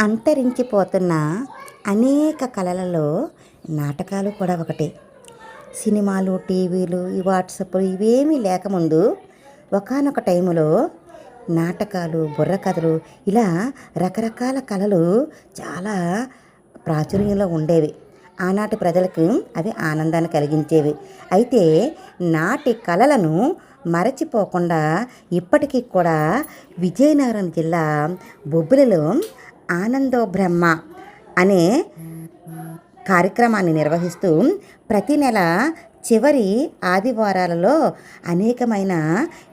అంతరించిపోతున్న అనేక కళలలో నాటకాలు కూడా ఒకటి. సినిమాలు టీవీలు ఈ వాట్సాప్ ఇవేమీ లేకముందు ఒకానొక టైంలో నాటకాలు బుర్రకథలు ఇలా రకరకాల కళలు చాలా ప్రాచుర్యంలో ఉండేవి. ఆనాటి ప్రజలకు అవి ఆనందాన్ని కలిగించేవి. అయితే నాటి కళలను మరచిపోకుండా ఇప్పటికీ కూడా విజయనగరం జిల్లా బొబ్బిలిలో ఆనందో బ్రహ్మ అనే కార్యక్రమాన్ని నిర్వహిస్తూ ప్రతి నెల చివరి ఆదివారాలలో అనేకమైన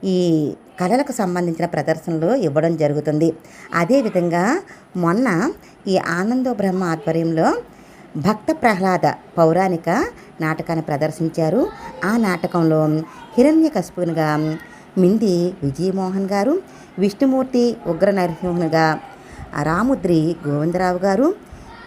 ఈ కళలకు సంబంధించిన ప్రదర్శనలు ఇవ్వడం జరుగుతుంది. అదేవిధంగా మొన్న ఈ ఆనందో బ్రహ్మ ఆధ్వర్యంలో భక్త ప్రహ్లాద పౌరాణిక నాటకాన్ని ప్రదర్శించారు. ఆ నాటకంలో హిరణ్యకశిపునిగా మింది విజయమోహన్ గారు విష్ణుమూర్తి ఉగ్ర నరసింహునిగా రాముద్రి గోవిందరావు గారు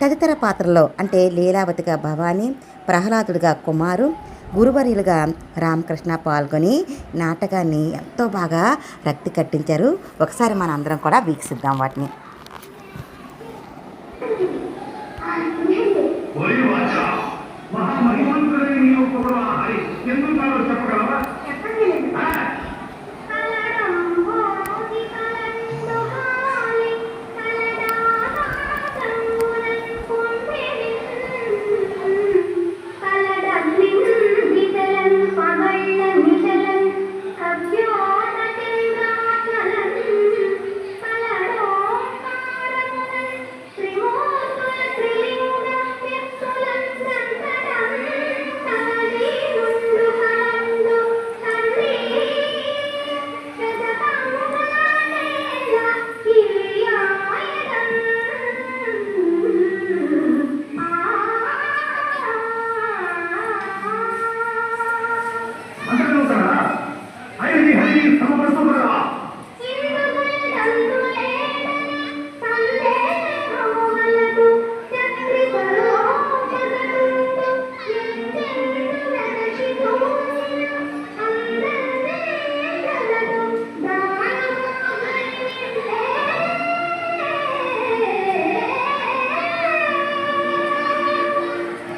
తదితర పాత్రల్లో అంటే లీలావతిగా భవానీ ప్రహ్లాదుడిగా కుమారు గురువర్యులుగా రామకృష్ణ పాల్గొని నాటకాన్ని ఎంతో బాగా రక్తి కట్టించారు. ఒకసారి మన అందరం కూడా వీక్షిద్దాం వాటిని. ఎందుకు చెప్పగలవా?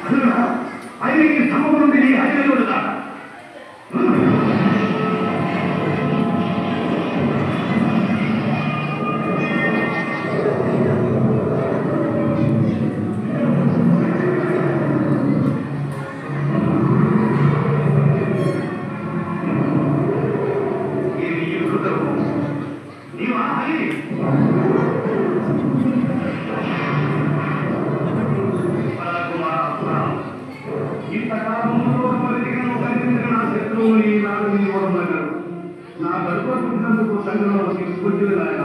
来るな相手に三国の手に入れようだのの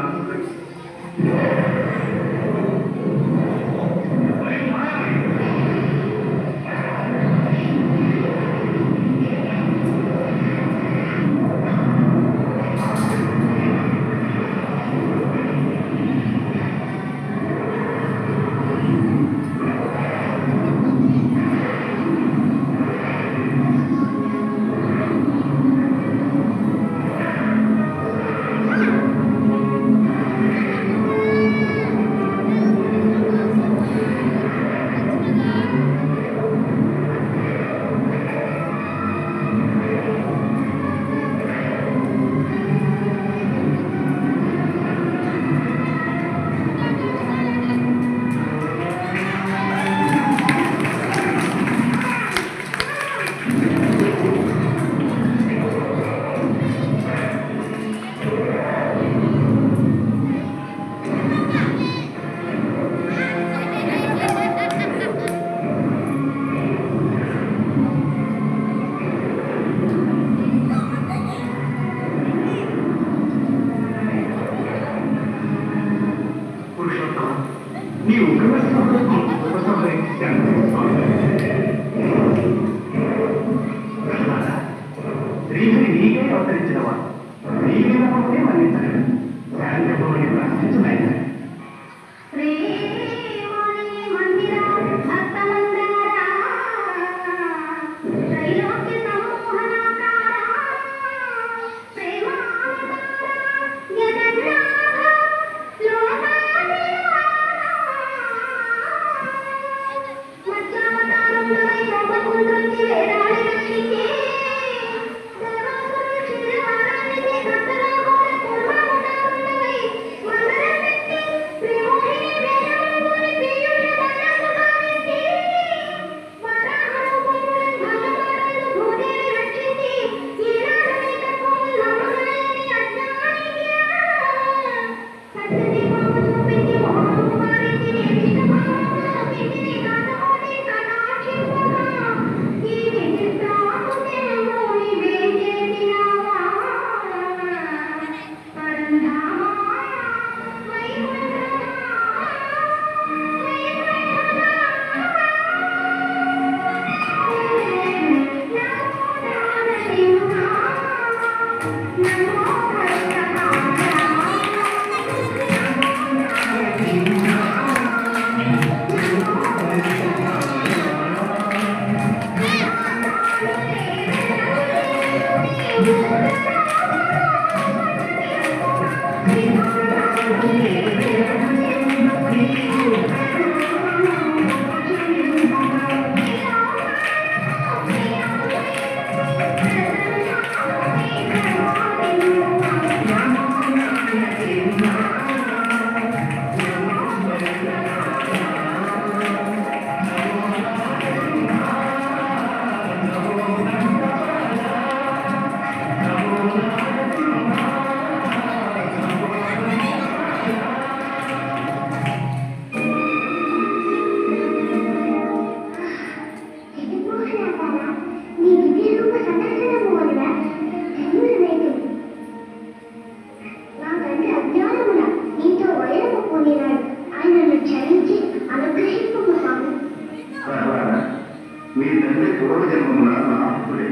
మీ తండ్రి పూర్వజన్మమున మహాత్ముడే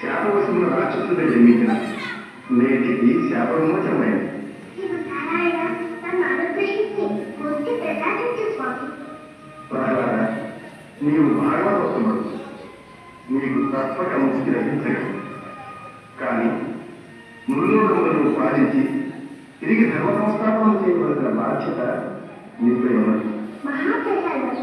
శాపవశములు రాక్షసుడే జన్మించిన నేటికి శాపవిమోచమైంది నీవు భాగవతముడు నీకు తప్పక ముక్తి లభించగలదు కానీ మృగములను పాలించి తిరిగి ధర్మ సంస్థాపన చేయవలసిన బాధ్యత నీపై ఉన్నది. మహాప్రసాదం